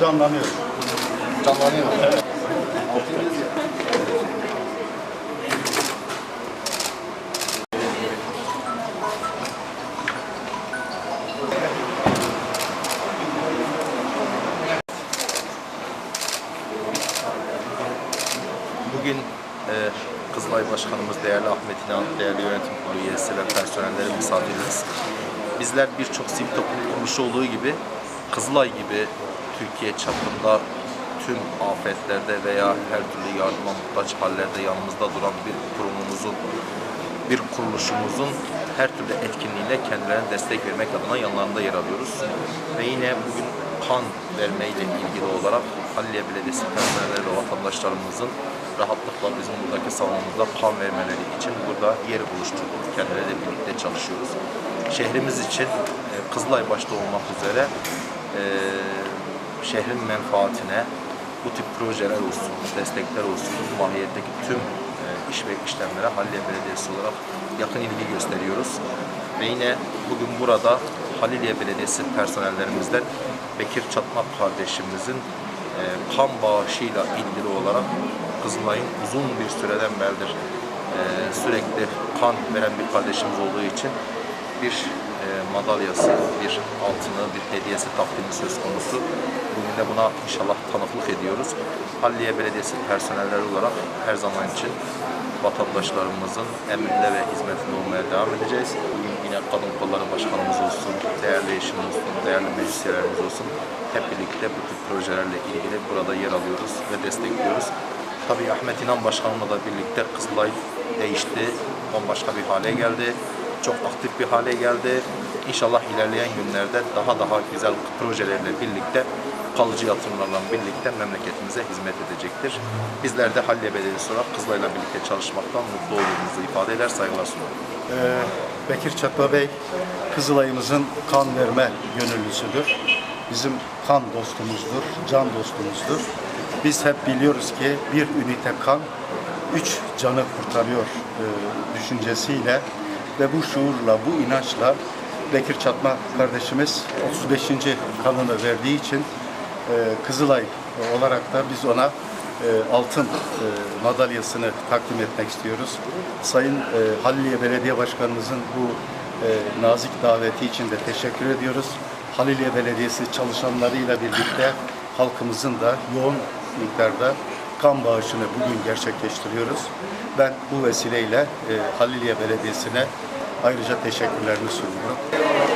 canlanıyor. Canlanıyor. Evet. Bugün e, Kızılay Başkanımız değerli Ahmet İnan, değerli yönetim kurulu üyesi ve personelleri misafiriz. Bizler birçok sivil toplum kuruluşu olduğu gibi Kızılay gibi Türkiye çapında tüm afetlerde veya her türlü yardıma muhtaç hallerde yanımızda duran bir kurumumuzun, bir kuruluşumuzun her türlü etkinliğine kendilerine destek vermek adına yanlarında yer alıyoruz. Ve yine bugün kan vermeyle ilgili olarak Halliye Belediyesi personelleri ve vatandaşlarımızın rahatlıkla bizim buradaki salonumuzda kan vermeleri için burada yer oluşturduk. Kendileriyle birlikte çalışıyoruz. Şehrimiz için e, Kızılay başta olmak üzere e, şehrin menfaatine bu tip projeler olsun, destekler olsun, mahiyetteki tüm e, iş ve işlemlere Halliye Belediyesi olarak yakın ilgi gösteriyoruz. Ve yine bugün burada Haliliye Belediyesi personellerimizden Bekir Çatmak kardeşimizin e, kan bağışıyla ilgili olarak Kızılay'ın uzun bir süreden beridir e, sürekli kan veren bir kardeşimiz olduğu için bir e, madalyası, bir altını, bir hediyesi takdimi söz konusu. Bugün de buna inşallah tanıklık ediyoruz. Halliye Belediyesi personelleri olarak her zaman için vatandaşlarımızın emrinde ve hizmetinde olmaya devam edeceğiz. Bugün yine Kadın Kolları Başkanımız olsun, değerli eşim olsun, değerli meclis üyelerimiz olsun. Hep birlikte bu tip projelerle ilgili burada yer alıyoruz ve destekliyoruz. Tabii Ahmet İnan Başkanımla da birlikte Kızılay değişti, bambaşka bir hale geldi. Çok aktif bir hale geldi. İnşallah ilerleyen günlerde daha daha güzel projelerle birlikte kalıcı yatırımlarla birlikte memleketimize hizmet edecektir. Bizler de Halliye Belediyesi olarak Kızılay'la birlikte çalışmaktan mutlu olduğumuzu ifade eder, saygılar sunarım. Ee, Bekir Çatma Bey, Kızılay'ımızın kan verme gönüllüsüdür. Bizim kan dostumuzdur, can dostumuzdur. Biz hep biliyoruz ki bir ünite kan üç canı kurtarıyor e, düşüncesiyle ve bu şuurla, bu inançla Bekir Çatma kardeşimiz 35. kanını verdiği için e, Kızılay olarak da biz ona e, altın e, madalyasını takdim etmek istiyoruz. Sayın e, Haliliye Belediye Başkanımızın bu e, nazik daveti için de teşekkür ediyoruz. Haliliye Belediyesi çalışanlarıyla birlikte halkımızın da yoğun miktarda kan bağışını bugün gerçekleştiriyoruz. Ben bu vesileyle e, Haliliye Belediyesi'ne ayrıca teşekkürlerimi sunuyorum.